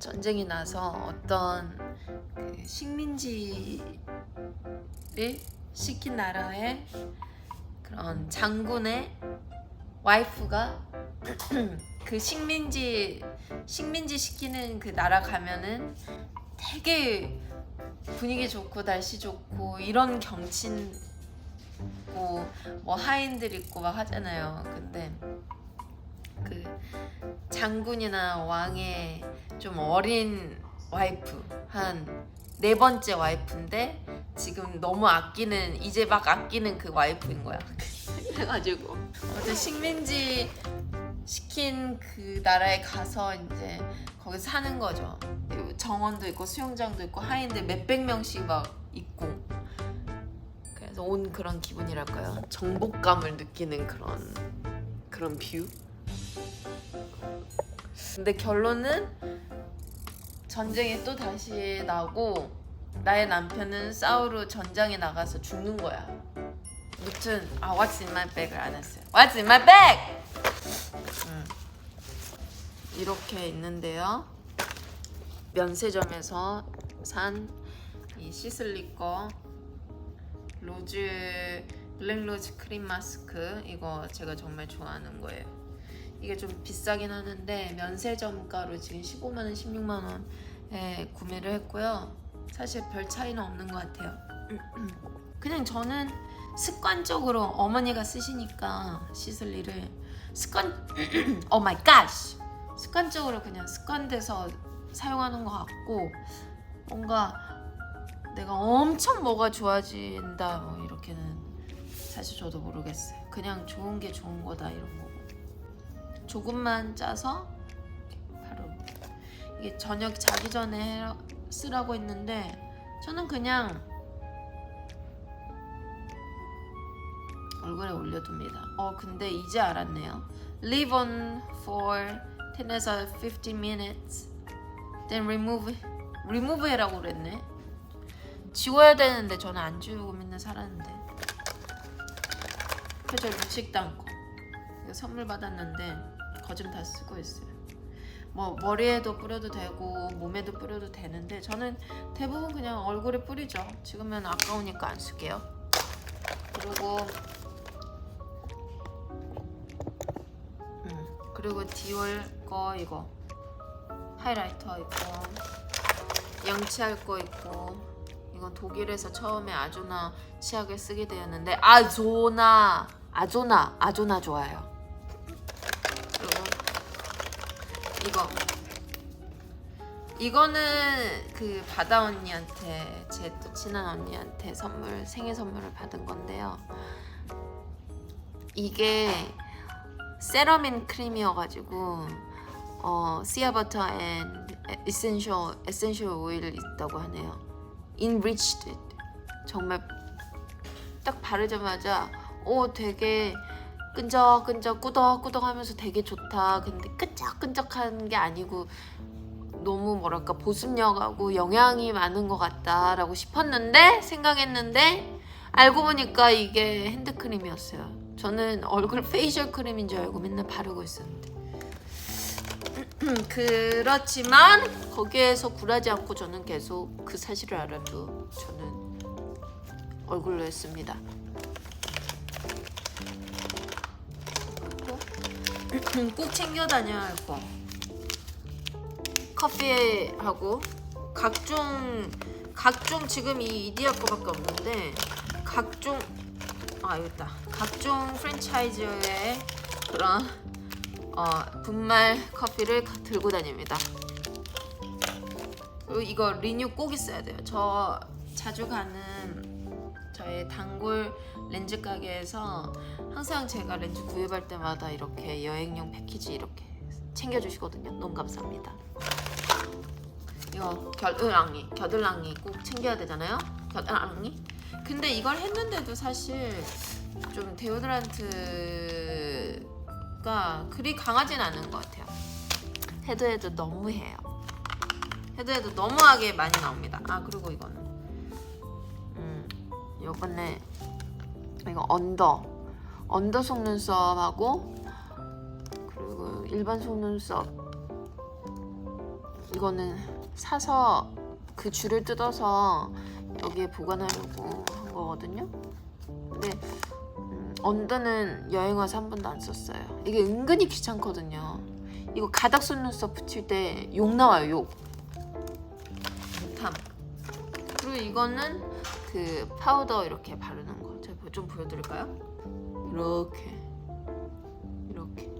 전쟁이 나서 어떤 그 식민지를 시킨 나라의 그런 장군의 와이프가 그 식민지 식민지 시키는 그 나라 가면은 되게 분위기 좋고 날씨 좋고 이런 경치 있고 뭐 하인들 있고 막 하잖아요. 근데 그 장군이나 왕의 좀 어린 와이프 한 네 번째 와이프인데 지금 너무 아끼는 이제 막 아끼는 그 와이프인 거야. 그래가지고 어제 식민지 시킨 그 나라에 가서 이제 거기 사는 거죠. 정원도 있고 수영장도 있고 하인들 몇백 명씩 막 있고 그래서 온 그런 기분이랄까요? 정복감을 느끼는 그런 그런 뷰. 근데 결론은 전쟁이 또 다시 나고 나의 남편은 싸우러 전장에 나가서 죽는 거야. 무튼 아 What's in my bag을 안 했어요. What's in my bag? 음. 이렇게 있는데요. 면세점에서 산 이 시슬리 거 로즈 블랙 로즈 크림 마스크 이거 제가 정말 좋아하는 거예요. 이게 좀 비싸긴 하는데 면세점가로 지금 15만 원, 16만 원에 구매를 했고요. 사실 별 차이는 없는 것 같아요. 그냥 저는 습관적으로 어머니가 쓰시니까 시슬리를 습관 오 마이 갓 습관적으로 그냥 습관돼서 사용하는 것 같고 뭔가 내가 엄청 뭐가 좋아진다 뭐 이렇게는 사실 저도 모르겠어요. 그냥 좋은 게 좋은 거다 이런 거고 조금만 짜서 바로 이게 저녁 자기 전에 쓰라고 했는데 저는 그냥 얼굴에 올려둡니다. 어 근데 이제 알았네요. Leave on for 10에서 15 minutes. Then remove remove 해라고 그랬네. 지워야 되는데 저는 안 지우고 맨날 살았는데. 표절 묵식도 않고 이거 선물 받았는데 거좀 다 쓰고 있어요. 뭐 머리에도 뿌려도 되고 몸에도 뿌려도 되는데 저는 대부분 그냥 얼굴에 뿌리죠. 지금은 아까우니까 안 쓸게요. 그리고 음, 그리고 디올 거 이거 하이라이터 있고 영치할 거 있고 이건 독일에서 처음에 아조나 치약을 쓰게 되었는데 아조나 아조나 아조나 좋아요. 이거 이거는 그 바다 언니한테 제 또 친한 언니한테 선물 생일 선물을 받은 건데요. 이게 세러민 크림이어가지고 어 씨아버터 앤 에센셜 에센셜 오일 있다고 하네요. enriched 정말 딱 바르자마자 오 되게 끈적끈적 꾸덕꾸덕하면서 되게 좋다. 근데 끈적끈적한 게 아니고 너무 뭐랄까 보습력하고 영양이 많은 것 같다라고 싶었는데 생각했는데 알고 보니까 이게 핸드크림이었어요. 저는 얼굴 페이셜 크림인 줄 알고 맨날 바르고 있었는데 그렇지만 거기에서 굴하지 않고 저는 계속 그 사실을 알아도 저는 얼굴로 했습니다. 꼭 챙겨 다녀야 할 거. 커피하고 각종 각종 지금 이 이디야 거밖에 없는데 각종 아 여기 있다. 각종 프랜차이즈의 그런 어, 분말 커피를 가- 들고 다닙니다. 그리고 이거 리뉴 꼭 있어야 돼요. 저 자주 가는 저의 단골 렌즈 가게에서 항상 제가 렌즈 구입할 때마다 이렇게 여행용 패키지 이렇게 챙겨주시거든요. 너무 감사합니다. 이거 겨드랑이, 겨드랑이 꼭 챙겨야 되잖아요. 겨드랑이. 근데 이걸 했는데도 사실 좀 데오드란트가 그리 강하진 않은 것 같아요. 해도 너무해요. 해도 너무하게 많이 나옵니다. 아 그리고 이거는 음 요번에 이거 언더 언더 속눈썹하고 그리고 일반 속눈썹 이거는 사서 그 줄을 뜯어서 여기에 보관하려고 한 거거든요. 근데 음, 언더는 여행 와서 한 번도 안 썼어요. 이게 은근히 귀찮거든요. 이거 가닥 속눈썹 붙일 때 욕 나와요, 욕. 탐. 그리고 이거는 그 파우더 이렇게 바르는 거. 제가 보- 좀 보여드릴까요? 이렇게, 이렇게,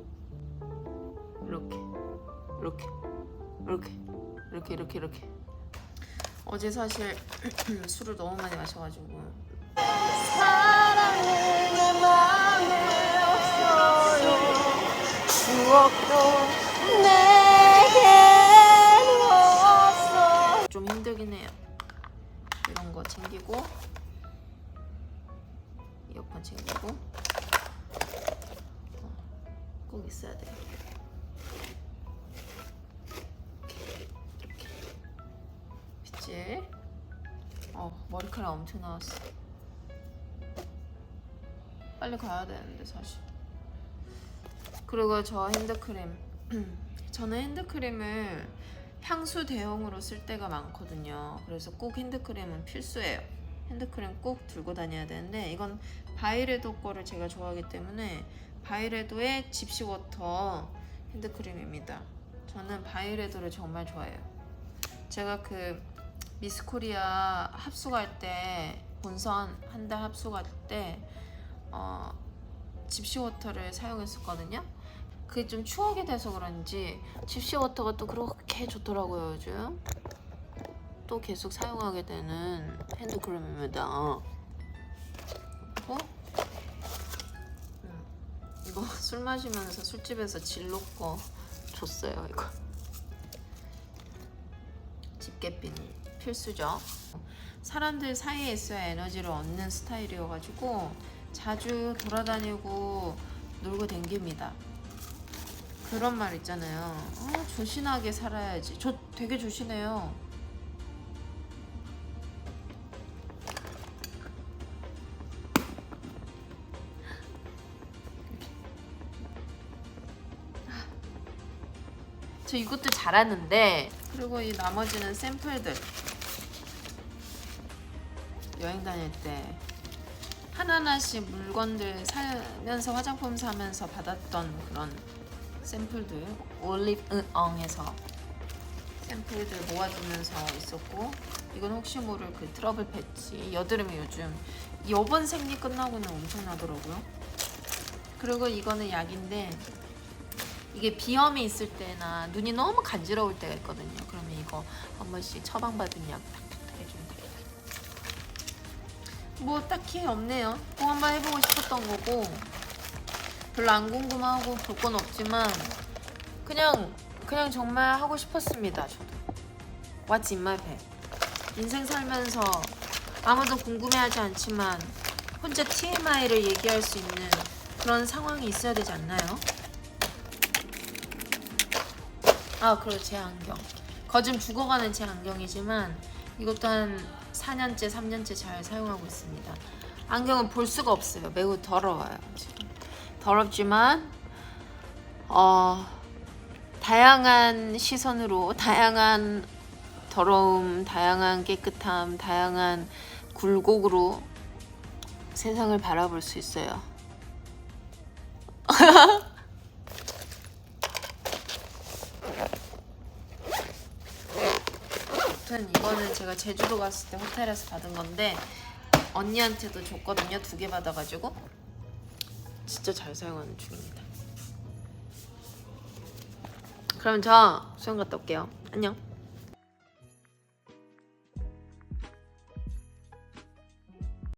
이렇게, 이렇게, 이렇게, 이렇게, 이렇게, 이렇게. 어제 사실 술을 너무 많이 마셔가지고 사랑은 내 맘에 없어요 추억도 내게는 없어 좀 힘들긴 해요. 챙기고 이어폰 챙기고 어, 꼭 있어야 돼요. 이렇게 이렇게 빗질. 어 머리카락 엄청 나왔어. 빨리 가야 되는데 사실. 그리고 저 핸드크림. 저는 핸드크림을 향수 대용으로 쓸 때가 많거든요. 그래서 꼭 핸드크림은 필수예요. 핸드크림 꼭 들고 다녀야 되는데 이건 바이레도 거를 제가 좋아하기 때문에 바이레도의 집시워터 핸드크림입니다. 저는 바이레도를 정말 좋아해요. 제가 그 미스코리아 합숙할 때 본선 한 달 합숙할 때 어, 집시워터를 사용했었거든요. 그게 좀 추억이 돼서 그런지 집시 워터가 또 그렇게 좋더라고요 요즘. 또 계속 사용하게 되는 핸드크림입니다. 그리고 음, 이거 술 마시면서 술집에서 거 줬어요 이거. 집게핀 필수죠. 사람들 사이에 있어야 에너지를 얻는 스타일이어가지고 자주 돌아다니고 놀고 댕깁니다 그런 말 있잖아요. 아, 조신하게 살아야지. 저 되게 조신해요. 저 이것도 잘하는데 그리고 이 나머지는 샘플들 여행 다닐 때 하나하나씩 물건들 사면서 화장품 사면서 받았던 그런 샘플들 올리브영에서 샘플들 모아주면서 있었고 이건 혹시 모를 그 트러블 패치 여드름이 요즘 여번 생리 끝나고는 엄청나더라고요. 그리고 이거는 약인데 이게 비염이 있을 때나 눈이 너무 간지러울 때가 있거든요. 그러면 이거 한 번씩 처방받은 약 탁탁탁 해주면 됩니다 뭐 딱히 없네요. 꼭 한번 해보고 싶었던 거고 별로 안 궁금하고 볼 건 없지만 그냥 그냥 정말 하고 싶었습니다. 저도 What's in my bag? 인생 살면서 아무도 궁금해하지 않지만 혼자 TMI를 얘기할 수 있는 그런 상황이 있어야 되지 않나요? 아 그리고 제 안경 거즘 죽어가는 제 안경이지만 이것도 한 4년째 3년째 잘 사용하고 있습니다. 안경은 볼 수가 없어요. 매우 더러워요. 지금. 더럽지만 어, 다양한 시선으로 다양한 더러움, 다양한 깨끗함, 다양한 굴곡으로 세상을 바라볼 수 있어요. 아무튼 이거는 제가 제주도 갔을 때 호텔에서 받은 건데 언니한테도 줬거든요. 두 개 받아가지고 진짜 잘 사용하는 중입니다. 그럼 저 수영 갔다 올게요. 안녕.